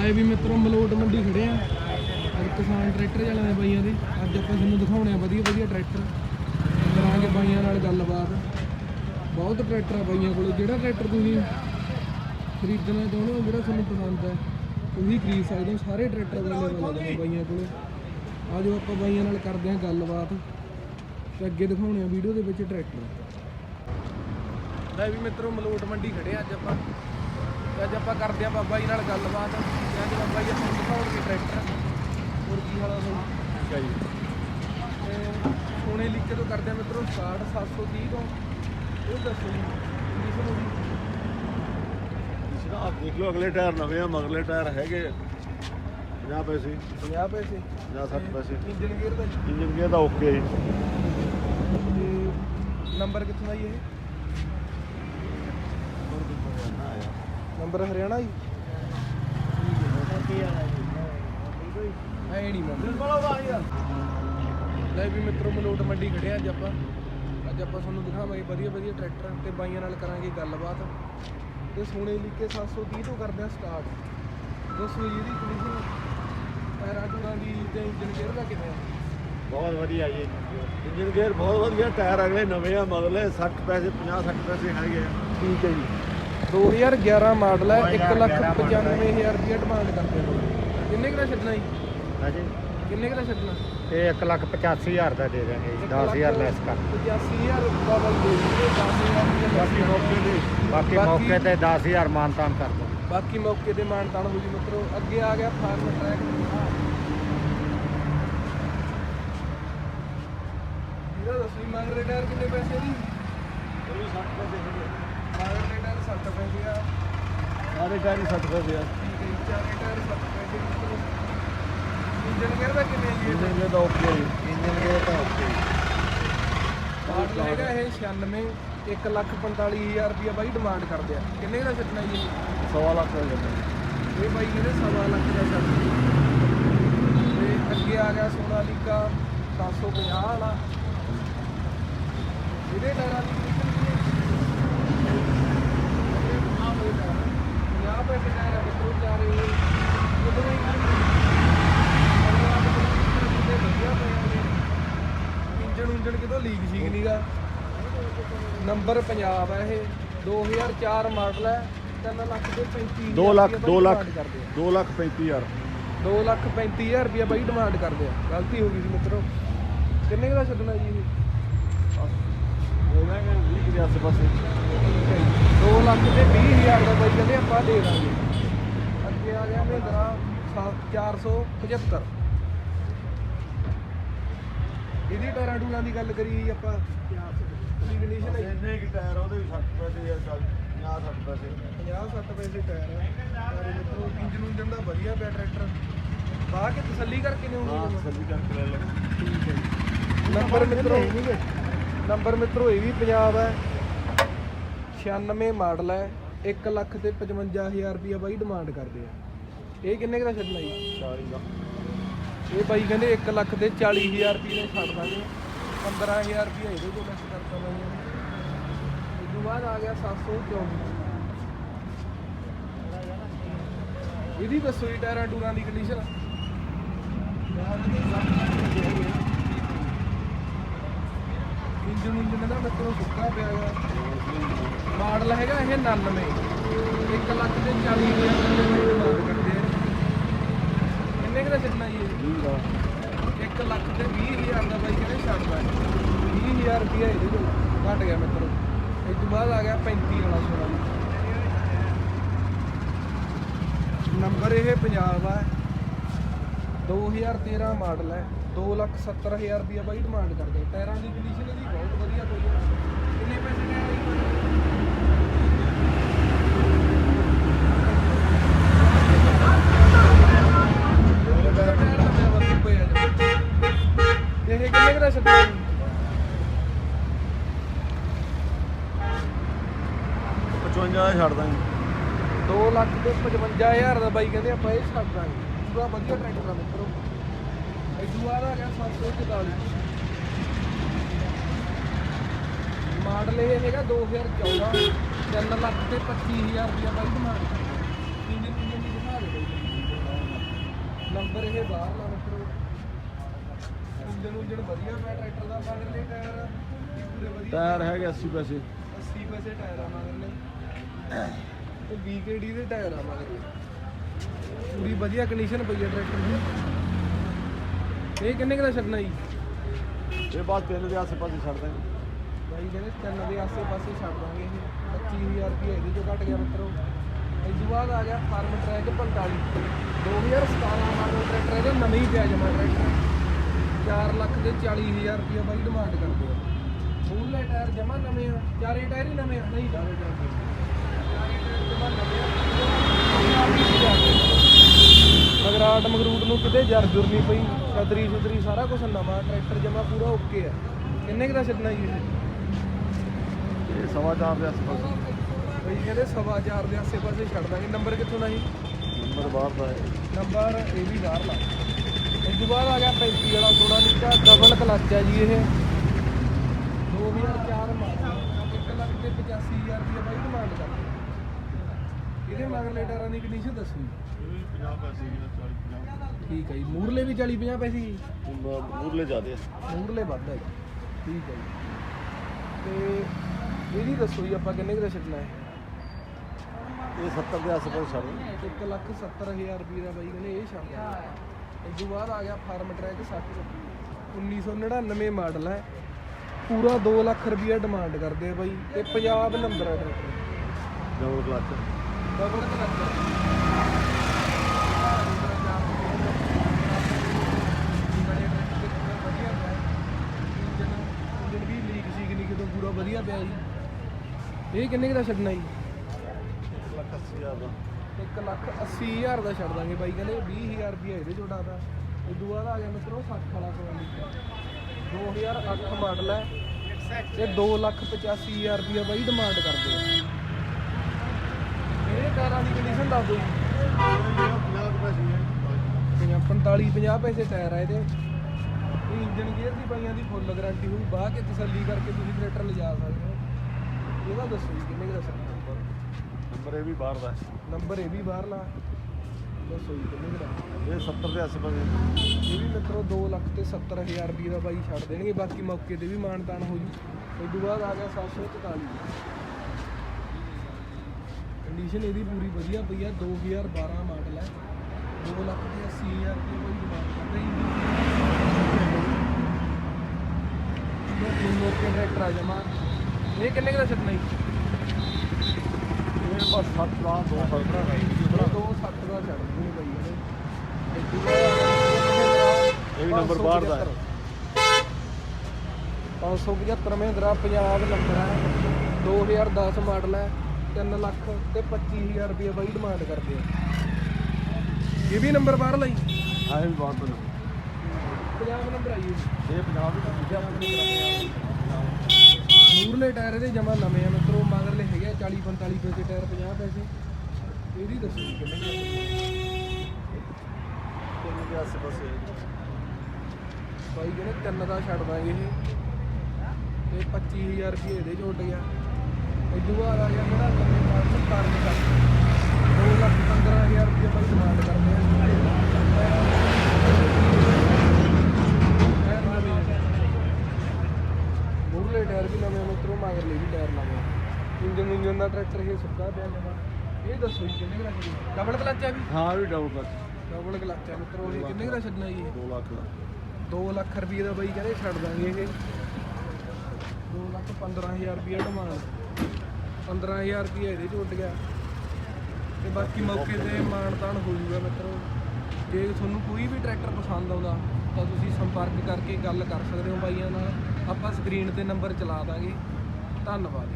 ਆਏ ਵੀ ਮਿੱਤਰੋ ਮਲੋਟ ਮੰਡੀ ਖੜੇ ਆ। ਅੱਜ ਕਿਸਾਨ ਟਰੈਕਟਰ ਵਾਲਿਆਂ ਦੇ ਬਾਈਆਂ ਦੇ। ਅੱਜ ਆਪਾਂ ਤੁਹਾਨੂੰ ਦਿਖਾਉਣੇ ਆ ਵਧੀਆ ਵਧੀਆ ਟਰੈਕਟਰ। ਕਰਾਂਗੇ ਬਾਈਆਂ ਨਾਲ ਗੱਲਬਾਤ। ਬਹੁਤ ਟਰੈਕਟਰ ਆ ਬਾਈਆਂ ਕੋਲ। ਜਿਹੜਾ ਟਰੈਕਟਰ ਤੁਸੀਂ ਖਰੀਦਣਾ ਚਾਹੁੰਦੇ ਹੋ, ਜਿਹੜਾ ਤੁਹਾਨੂੰ ਪਸੰਦ ਹੈ ਉਹੀ ਖਰੀਦ ਸਕਦੇ ਹੋ। ਸਾਰੇ ਟਰੈਕਟਰ ਅਵੇਲੇਬਲ ਨੇ ਬਾਈਆਂ ਕੋਲ। ਆਜੋ ਆਪਾਂ ਬਾਈਆਂ ਨਾਲ ਕਰਦੇ ਹਾਂ ਗੱਲਬਾਤ। ਤੇ ਅੱਗੇ ਦਿਖਾਉਣੇ ਆ ਵੀਡੀਓ ਦੇ ਵਿੱਚ ਟਰੈਕਟਰ। ਲੈ ਵੀ ਮਿੱਤਰੋ ਮਲੋਟ ਮੰਡੀ ਖੜੇ ਆ ਅੱਜ ਆਪਾਂ। ਤੇ ਅੱਜ ਆਪਾਂ ਕਰਦੇ ਆ ਬਾਬਾ ਜੀ ਨਾਲ ਗੱਲਬਾਤ। ਤੇ ਅੱਜ ਬਾਬਾ ਜੀ ਆਪਾਂ ਦਿਖਾਉਣਗੇ ਟਰੈਕਟਰ ਹੋਰ ਕੀ ਹਾਲ ਆ ਤੁਹਾਨੂੰ ਠੀਕ ਹੈ ਜੀ। ਤੇ ਸੋਨੇ ਲਿਖੇ ਤੋਂ ਕਰਦੇ ਆ ਮਿੱਤਰੋ ਸਟਾਰਟ 730 ਤੋਂ। ਇਹ ਦੱਸੋ ਜੀ ਕੰਡੀਸ਼ਨ ਇਸ ਦਾ ਆਪ ਦੇਖ ਲਓ ਅਗਲੇ ਟਾਇਰ ਨਵੇਂ ਆ ਮਗਲੇ ਟਾਇਰ ਹੈਗੇ 50 ਪੈਸੇ। 50 ਪੈਸੇ? 50 60 ਪੈਸੇ। ਇੰਜਨ ਗੇਅਰ ਦਾ। ਇੰਜਨ ਗੇਅਰ ਦਾ ਓਕੇ ਜੀ। ਨੰਬਰ ਕਿੱਥੋਂ ਦਾ ਜੀ ਇਹ? ਨੰਬਰ ਹਰਿਆਣਾ ਜੀ। ਨਹੀਂ ਲੈ ਵੀ ਮਿੱਤਰੋ ਮਲੋਟ ਮੰਡੀ ਖੜੇ ਅੱਜ ਆਪਾਂ। ਅੱਜ ਆਪਾਂ ਤੁਹਾਨੂੰ ਦਿਖਾਵਾਂਗੇ ਵਧੀਆ ਵਧੀਆ ਟਰੈਕਟਰ ਤੇ ਬਾਈਆਂ ਨਾਲ ਕਰਾਂਗੇ ਗੱਲਬਾਤ। ਤੇ ਸੋਨੇ ਲਿਖੇ 730 ਤੋਂ ਕਰਦੇ ਆ ਸਟਾਰਟ ਦੱਸੋ ਜੀ ਇਹਦੀ ਕੰਡੀਸ਼ਨ ਪੈਰਾਂ ਟੂਰਾਂ ਦੀ ਤੇ ਇੰਜਨ ਗੇਅਰ ਦਾ ਕਿਵੇਂ ਆ? ਬਹੁਤ ਵਧੀਆ ਜੀ। ਇੰਜਨ ਗੇਅਰ ਬਹੁਤ ਵਧੀਆ ਟਾਇਰ ਅਗਲੇ ਨਵੇਂ ਆ ਮਗਲੇ 60 ਪੈਸੇ 50 60 ਪੈਸੇ ਹੈਗੇ ਆ। ਠੀਕ ਹੈ ਜੀ। 2011 ਮਾਡਲ ਹੈ 195000 ਰੁਪਏ ਡਿਮਾਂਡ ਕਰਦੇ ਹੋ ਕਿੰਨੇ ਕੁ ਦਾ ਛੱਡਣਾ ਜੀ? ਹਾਂਜੀ। ਕਿੰਨੇ ਕੁ ਦਾ ਛੱਡਣਾ? ਇਹ 185000 ਦਾ ਦੇ ਦਾਂਗੇ ਜੀ 10000 ਲੈਸ ਕਰ। 85000 ਡਬਲ ਦੇ ਦਿਓ 10000 ਰੁਪਏ ਬਾਕੀ ਮੌਕੇ ਤੇ ਬਾਕੀ ਮੌਕੇ ਤੇ 10000 ਮਾਨਤਾਨ ਕਰ ਦੋ ਬਾਕੀ ਮੌਕੇ ਤੇ ਮਾਨਤਾਨ ਹੋ ਜੀ ਮਿੱਤਰੋ ਅੱਗੇ ਆ ਗਿਆ ਫਾਰਮ ਟਰੈਕ ਇਹਦਾ ਦੱਸੀ ਮੰਗ ਰਹੇ ਕਿੰਨੇ ਪੈਸੇ ਦੀ? ਉਹ ਵੀ 60 ਪੈਸੇ ਹੈਗੇ ਮੰਗ ਰਹੇ ਟਾਇਰ 60 ਪੈਸੇ ਆ। ਸਾਰੇ ਟਾਇਰ ਹੀ 60 ਪੈਸੇ ਆ। ਠੀਕ ਹੈ ਜੀ ਚਾਰੇ ਟਾਇਰ 60 ਪੈਸੇ ਮਿੱਤਰੋ ਇੰਜਨ ਗੇਅਰ ਦਾ ਕਿੰਨੇ ਜੀ ਇੰਜਨ ਗੇਅਰ ਦਾ ਓਕੇ ਇੰਜਨ ਗੇਅਰ ਤਾਂ ਓਕੇ ਮਾਡਲ ਹੈਗਾ ਇਹ 96 145000 ਰੁਪਏ ਬਾਈ ਡਿਮਾਂਡ ਕਰਦੇ ਆ। ਕਿੰਨੇ ਦਾ ਛੱਡਣਾ ਜੀ? 100 ਲੱਖ ਹੋ ਜਾਂਦਾ ਇਹ ਬਾਈ ਕਹਿੰਦੇ ਸਵਾ ਲੱਖ ਦਾ ਛੱਡ ਤੇ ਅੱਗੇ ਆ ਗਿਆ ਸੋਨਾਲੀਕਾ 750 ਵਾਲਾ ਇਹਦੇ ਟਾਇਰਾਂ ਦੀ ਕੰਡੀਸ਼ਨ ਕੀ ਹੈ ਇਹ ਆਹ ਹੋਏ ਟਾਇਰ 50 ਪੈਸੇ ਟਾਇਰ ਆ ਮਿੱਤਰੋ ਚਾਰੇ ਹੋਏ ਉਦੋਂ ਹੀ ਵਧੀਆ ਪਏ ਨੇ ਇੰਜਣ ਉਂਜਣ ਕਿਤੋਂ ਲੀਕ ਸੀਕ ਨਹੀਂਗਾ ਨੰਬਰ ਪੰਜਾਬ ਹੈ ਇਹ। 2004 ਮਾਡਲ ਹੈ। 3 ਲੱਖ ਦੇ 35 2 ਲੱਖ 2 ਲੱਖ ਕਰਦੇ ਆ। 2 ਲੱਖ 35000 2 ਲੱਖ 35000 ਰੁਪਏ ਬਾਈ ਡਿਮਾਂਡ ਕਰਦੇ ਆ। ਗਲਤੀ ਹੋ ਗਈ ਸੀ ਮਿੱਤਰੋ। ਕਿੰਨੇ ਕੁ ਦਾ ਛੱਡਣਾ ਜੀ ਇਹ? ਹੋ ਜਾਏਗਾ 20 ਦੇ ਆਸ ਪਾਸੇ 2 ਲੱਖ ਤੇ 20000 ਦਾ ਬਾਈ ਕਹਿੰਦੇ ਆਪਾਂ ਦੇ ਦਾਂਗੇ। ਅੱਗੇ ਆ ਗਿਆ ਮਹਿੰਦਰਾ 475 ਇਹਦੀ ਟਾਇਰਾਂ ਟੂਰਾਂ ਦੀ ਗੱਲ ਕਰੀ ਆਪਾਂ। ਕੀ ਕੰਡੀਸ਼ਨ ਹੈ ਇੰਨੇ ਕਿ ਟਾਇਰ ਆ, ਉਹਦੇ ਵੀ 60 ਪੈਸੇ ਜਾਂ 50 60 ਪੈਸੇ 50 60 ਪੈਸੇ ਟਾਇਰ ਹੈ ਯਾਰ ਮਿੱਤਰੋ ਇੰਜਨ ਉਂਜਨ ਦਾ ਵਧੀਆ ਪਿਆ ਟਰੈਕਟਰ ਬਾਹ ਕੇ ਤਸੱਲੀ ਕਰਕੇ ਹਾਂ ਲਿਆਉਂਗੇ ਤਸੱਲੀ ਕਰਕੇ ਲੈ ਲਓ ਠੀਕ ਹੈ ਜੀ ਨੰਬਰ ਮਿੱਤਰੋ ਨੰਬਰ ਮਿੱਤਰੋ ਇਹ ਵੀ ਪੰਜਾਬ ਹੈ। 96 ਮਾਡਲ ਹੈ 1 ਲੱਖ ਤੇ 55000 ਰੁਪਇਆ ਬਾਈ ਡਿਮਾਂਡ ਕਰਦੇ ਆ। ਇਹ ਕਿੰਨੇ ਦਾ ਛੱਡਣਾ ਜੀ? 40 ਦਾ। ਇਹ ਬਾਈ ਕਹਿੰਦੇ 1 ਲੱਖ ਤੇ 40000 ਰੁਪਏ ਦਾ ਛੱਡ ਦਾਂਗੇ। 15000 ਰੁਪਏ ਇਹਦੇ ਕੋਲ ਲੈਸ ਕਰਤਾ ਬਾਈਆਂ ਨੇ ਤੋਂ ਬਾਅਦ ਆ ਗਿਆ 724 ਇਹਦੀ ਦੱਸੋ ਜੀ ਟਾਇਰਾਂ ਟੂਰਾਂ ਦੀ ਕੰਡੀਸ਼ਨ ਇੰਜਨ ਇੰਜਨ ਦਾ ਮਿੱਤਰੋਂ ਸੁੱਕਾ ਪਿਆ ਹੈਗਾ ਮਾਡਲ ਹੈਗਾ ਇਹ 99 1 ਲੱਖ ਤੇ 40 ਹਜ਼ਾਰ ਰੁਪਏ ਮਾਰ ਕਰਦੇ ਆ ਕਿੰਨੇ ਕੁ ਦਾ ਜੀ 20 ਦਾ 1 ਲੱਖ ਤੇ 20 ਹਜ਼ਾਰ ਦਾ ਬਾਈ ਕਹਿੰਦੇ ਛੱਡਦਾ 20000 ਰੁਪਏ ਇਹਦੇ ਕੋਲ ਘਟ ਗਿਆ ਮਿੱਤਰੋ। ਇਸ ਤੋਂ ਬਾਅਦ ਆ ਗਿਆ 35 ਵਾਲਾ ਸੋਨਾ। ਨੰਬਰ ਇਹ ਪੰਜਾਬ ਆ। 2013 ਮਾਡਲ ਹੈ। 270000 ਰੁਪਏ ਬਾਈ ਡਿਮਾਂਡ ਕਰਦੇ। ਟਾਇਰਾਂ ਦੀ ਕੰਡੀਸ਼ਨ ਇਹਦੀ ਬਹੁਤ ਵਧੀਆ ਕੋਈ ਕਿੰਨੇ ਪੈਸੇ ਨੇ ਮੇਰੇ ਟਾਇਰ ਨਵੇਂ ਵਰਗੇ ਪਏ ਆ ਜੀ। ਇਹ ਕਿੰਨੇ ਕੁ ਦਾ ਛੱਡਿਆ ਜੀ 55 ਦਾ ਛੱਡ ਦਾਂਗੇ 2 ਲੱਖ ਤੇ 55000 ਦਾ ਬਾਈ ਕਹਿੰਦੇ ਆਪਾਂ ਇਹ ਛੱਡ ਦਾਂਗੇ। ਪੂਰਾ ਵਧੀਆ ਟਰੈਕਟਰ ਆ ਮਿੱਤਰੋ। ਇਦੂ ਬਾਅਦ ਆ ਗਿਆ 744 ਮਾਡਲ ਇਹ ਹੈਗਾ 2014 3 ਲੱਖ ਤੇ 25000 ਰੁਪਇਆ ਬਾਈ ਡਿਮਾਂਡ ਇੰਜਨ ਇੰਜਨ ਦੀ ਦਿਖਾ ਦੇ ਬਾਈ। ਨੰਬਰ ਇਹ ਬਾਹਰ ਲਾ ਮਿੱਤਰੋ। ਇੰਜਨ ਉਂਜਨ ਵਧੀਆ ਪਿਆ ਟਰੈਕਟਰ ਦਾ ਮਗਰਲੇ ਟਾਇਰ ਵੀ ਪੂਰੇ ਵਧੀਆ ਟਾਇਰ ਹੈਗੇ 80 ਪੈਸੇ। 80 ਪੈਸੇ ਟਾਇਰ ਆ ਮਗਰਲੇ ਤੇ BKD ਦੇ ਟਾਇਰ ਆ ਮਗਰਲੇ ਪੂਰੀ ਵਧੀਆ ਕੰਡੀਸ਼ਨ ਪਈ ਆ ਟਰੈਕਟਰ ਦੀ। ਇਹ ਕਿੰਨੇ ਕੁ ਦਾ ਛੱਡਣਾ ਜੀ? ਇਹ ਬਾਅਦ ਤਿੰਨ ਦੇ ਆਸੇ ਪਾਸੇ ਛੱਡ ਦਾਂਗੇ ਬਾਈ ਕਹਿੰਦੇ ਤਿੰਨ ਦੇ ਆਸੇ ਪਾਸੇ ਛੱਡ ਦਾਂਗੇ ਇਹ। 25000 ਰੁਪਏ ਇਹਦੇ ਚੋਂ ਘਟ ਗਿਆ ਮਿੱਤਰੋ। ਇਸ ਤੋਂ ਬਾਅਦ ਆ ਗਿਆ ਫਾਰਮ ਟਰੈਕ 45 2017 ਮਾਡਲ ਟਰੈਕਟਰ ਇਹਦਾ ਨਵੇਂ ਹੀ ਪਿਆ ਜਮਾ ਟਰੈਕਟਰ 4 ਲੱਖ ਦੇ 40000 ਰੁਪਏ ਬਾਈ ਡਿਮਾਂਡ ਕਰਦੇ ਆ। ਮੂਲੇ ਟਾਇਰ ਜਮਾ ਨਵੇਂ ਆ ਚਾਰੇ ਟਾਇਰ ਹੀ ਨਵੇਂ ਆ। ਨਹੀਂ ਚਾਰੇ ਟਾਇਰ ਜਮਾ ਨਵੇਂ ਆ। ਮਗਰਾਟ ਮਗਰੂਟ ਨੂੰ ਕਿਤੇ ਜਰ ਜੁਰ ਨਹੀਂ ਪਈ ਛਤਰੀ ਛਤਰੀ ਸਾਰਾ ਕੁਝ ਨਵਾਂ ਟਰੈਕਟਰ ਜਮਾ ਪੂਰਾ ਓਕੇ ਆ। ਕਿੰਨੇ ਕੁ ਦਾ ਛੱਡਣਾ ਜੀ ਇਹ? ਇਹ ਸਵਾ ਚਾਰ ਦੇ ਆਸੇ ਪਾਸੇ ਬਈ ਕਹਿੰਦੇ ਸਵਾ ਚਾਰ ਦੇ ਆਸੇ ਪਾਸੇ ਛੱਡ ਦਾਂਗੇ। ਨੰਬਰ ਕਿੱਥੋਂ ਦਾ ਜੀ? ਨੰਬਰ ਬਾਹਰ ਦਾ ਹੈ। ਨੰਬਰ ਇਹ ਵੀ ਬਾਹਰ ਲਾ। ਇਸ ਤੋਂ ਬਾਅਦ ਆ ਗਿਆ 35 ਵਾਲਾ ਸੋਨਾ ਨੀਚਾ ਡਬਲ ਕਲਚ ਹੈ ਜੀ ਇਹ। 2004 ਮਾਡਲ 1 ਲੱਖ ਤੇ 85000 ਰੁਪਏ ਬਾਈ ਡਿਮਾਂਡ ਕਰਦੇ ਇਹਦੇ ਮਗਰਲੇ ਟਾਇਰਾਂ ਦੀ ਕੰਡੀਸ਼ਨ ਦੱਸੋ ਜੀ 50 ਪੈਸੇ 40 50 ਠੀਕ ਹੈ ਜੀ। ਮੂਰਲੇ ਵੀ 40 50 ਪੈਸੇ ਜੀ। ਮੂਰਲੇ ਜਾਦੇ ਮੂਰਲੇ ਵੱਧ ਹੈ ਜੀ। ਠੀਕ ਹੈ ਜੀ। ਤੇ ਇਹਦੀ ਦੱਸੋ ਜੀ ਆਪਾਂ ਕਿੰਨੇ ਕੁ ਦਾ ਛੱਡਣਾ ਹੈ? ਇਹ 70 ਦੇ ਆਸੇ ਪਾਸੇ ਛੱਡ ਦਾਂਗੇ ਇੱਕ ਲੱਖ ਸੱਤਰ ਹਜ਼ਾਰ ਰੁਪਏ ਦਾ ਬਾਈ ਕਹਿੰਦੇ ਇਹ ਛੱਡ ਦਿਆ ਇਸ ਤੋਂ ਬਾਅਦ ਆ ਗਿਆ ਫਾਰਮ ਟਰੈਕ 60 1999 ਮਾਡਲ ਹੈ। ਪੂਰਾ 2 ਲੱਖ ਰੁਪਏ ਡਿਮਾਂਡ ਕਰਦੇ ਆ ਬਾਈ ਤੇ ਪੰਜਾਬ ਨੰਬਰ ਹੈ ਟਰੈਕਟਰ ਡਬਲ ਕਲਚ ਡਬਲ ਪੂਰਾ ਵਧੀਆ ਪਿਆ ਜੀ। ਇਹ ਕਿੰਨੇ ਕੁ ਦਾ ਛੱਡਣਾ ਜੀ? ਲੱਖ 80000 ਦਾ। 1 ਲੱਖ 80 ਹਜ਼ਾਰ ਦਾ ਛੱਡ ਦਾਂਗੇ ਬਾਈ ਕਹਿੰਦੇ 20000 ਰੁਪਏ ਇਹਦੇ ਚੋਂ ਡਾਦਾ ਇਹ ਤੋਂ ਬਾਅਦ ਆ ਗਿਆ ਮਿੱਤਰੋ 60 ਵਾਲਾ ਸੋਨਾਲੀਕਾ 2008 ਮਾਡਲ ਹੈ। ਤੇ 2 ਲੱਖ 85 ਹਜ਼ਾਰ ਰੁਪਏ ਬਾਈ ਡਿਮਾਂਡ ਕਰਦੇ ਆ। ਇਹ ਕਾਰਾਂ ਦੀ ਕੰਡੀਸ਼ਨ ਦੱਸ ਦਿਓ ਜੀ। 50 ਪੈਸੇ ਹੈ 45 50 ਪੈਸੇ ਟਾਇਰ ਆ ਇਹਦੇ। ਇਹ ਇੰਜਨ ਗੇਅਰ ਦੀ ਬਾਈਆਂ ਦੀ ਫੁੱਲ ਗਾਰੰਟੀ ਹੋਊ। ਬਾਹ ਕੇ ਤਸੱਲੀ ਕਰਕੇ ਤੁਸੀਂ ਟਰੈਕਟਰ ਲਿਜਾ ਸਕਦੇ ਹੋ। ਇਹਦਾ ਦੱਸੋ ਜੀ ਕਿੰਨੇ ਦਾ ਸਕਦਾ ਨੰਬਰ ਇਹ ਵੀ ਬਾਹਰ ਦਾ ਨੰਬਰ ਇਹ ਵੀ ਬਾਹਰਲਾ। ਦੱਸੋ ਜੀ ਕਿੰਨੇ ਕੁ ਦਾ ਇਹ 70 ਦੇ ਆਸੇ ਪਾਸੇ ਇਹ ਵੀ ਮਿੱਤਰੋ 2 ਲੱਖ ਤੇ 70 ਹਜ਼ਾਰ ਰੁਪਏ ਦਾ ਬਾਈ ਛੱਡ ਦੇਣਗੇ ਬਾਕੀ ਮੌਕੇ ਤੇ ਵੀ ਮਾਨਤਾਨ ਹੋ ਜੂ ਉਸ ਤੋਂ ਬਾਅਦ ਆ ਗਿਆ 744 ਕੰਡੀਸ਼ਨ ਇਹਦੀ ਪੂਰੀ ਵਧੀਆ ਪਈ ਆ 2012 ਮਾਡਲ ਹੈ 2 ਲੱਖ ਤੇ 80 ਹਜ਼ਾਰ ਰੁਪਏ ਬਾਈ ਡਿਮਾਂਡ ਕਰਦੇ ਇਹ ਮੌਕੇ ਟਰੈਕਟਰ ਆ ਜਮਾ ਇਹ ਕਿੰਨੇ ਦਾ ਛੱਡਣਾ ਜੀ ਇਹ ਬਸ 7 ਦਾ ਦੋ ਫ਼ਰਕ ਹੈ ਦੋ ਬਾਈ ਤੋਂ ਇਹ ਵੀ ਨੰਬਰ ਬਾਹਰ ਦਾ ਹੈ। 575 ਮਹਿੰਦਰਾ ਪੰਜਾਬ ਨੰਬਰ ਹੈ। 2010 ਮਾਡਲ ਹੈ। 3 ਲੱਖ ਤੇ 25000 ਰੁਪਏ ਬਾਈ ਡਿਮਾਂਡ ਕਰਦੇ ਆ। ਇਹ ਵੀ ਨੰਬਰ ਬਾਹਰ ਲਈ। ਹਾਂ ਇਹ ਵੀ ਬਾਹਰ ਦਾ ਪੰਜਾਬ ਨੰਬਰ ਆਈ ਇਹ 50 ਦੇ ਦੂਜਾ ਮੂਰਲੇ ਟਾਇਰ ਇਹਦੇ ਜਮਾ ਨਵੇਂ ਆ ਮਿੱਤਰੋ। ਮਗਰਲੇ ਹੈਗੇ ਆ 40 45 ਪੈਸੇ ਟਾਇਰ 50 ਪੈਸੇ। ਇਹਦੀ ਦੱਸੋ ਜੀ ਕਿੰਨੇ? ਤਿੰਨ ਦੇ ਆਸੇ ਪਾਸੇ ਬਾਈ ਕਹਿੰਦੇ ਤਿੰਨ ਦਾ ਛੱਡ ਦਾਂਗੇ ਇਹ ਤੇ 25000 ਰੁਪਏ ਇਹਦੇ ਚ ਉੱਡ ਗਿਆ ਤੋਂ ਬਾਅਦ ਆ ਗਿਆ ਮੇਰਾ ਨਵੇਂ ਮਾਡਲ ਕਾਰਨ ਦਾ 2 ਲੱਖ 15000 ਰੁਪਏ ਬਾਈ ਡਿਮਾਂਡ ਕਰਦੇ ਆ। ਮੂਹਰਲੇ ਟਾਇਰ ਵੀ ਨਵੇਂ ਮਿੱਤਰੋ ਮਗਰਲੇ ਵੀ ਟਾਇਰ ਨਵੇਂ। ਇੰਜਨ ਇੰਜਨ ਦਾ ਟਰੈਕਟਰ ਇਹ ਸੁੱਕਾ ਪਿਆ ਜਮਾ ਇਹ ਦੱਸੋ ਜੀ ਕਿੰਨੇ ਦਾ ਛੱਡਣਾ? ਡਬਲ ਕਲਚ ਵੀ? ਹਾਂ ਵੀ ਡਬਲ ਕਲਚ ਡਬਲ ਕਲਚ ਮਿੱਤਰੋ ਇਹ ਕਿੰਨੇ ਦਾ ਛੱਡਣਾ ਜੀ ਇਹ? 2 ਲੱਖ ਦਾ। 2 ਲੱਖ ਰੁਪਏ ਦਾ ਬਾਈ ਕਹਿੰਦੇ ਛੱਡ ਦਾਂਗੇ ਇਹ। 2 ਲੱਖ 15000 ਰੁਪਏ ਡਿਮਾਂਡ 15000 ਰੁਪਏ ਇਹਦੇ ਚ ਉੱਡ ਗਿਆ। ਤੇ ਬਾਕੀ ਮੌਕੇ ਤੇ ਮਾਨਤਾਨ ਹੋ ਜੂਗਾ ਮਿੱਤਰੋ। ਜੇ ਤੁਹਾਨੂੰ ਕੋਈ ਵੀ ਟਰੈਕਟਰ ਪਸੰਦ ਆਉਂਦਾ ਤਾਂ ਤੁਸੀਂ ਸੰਪਰਕ ਕਰਕੇ ਗੱਲ ਕਰ ਸਕਦੇ ਹੋ ਬਾਈਆਂ ਨਾਲ। ਆਪਾਂ ਸਕਰੀਨ ਤੇ ਨੰਬਰ ਚਲਾ ਦਾਂਗੇ। ਧੰਨਵਾਦ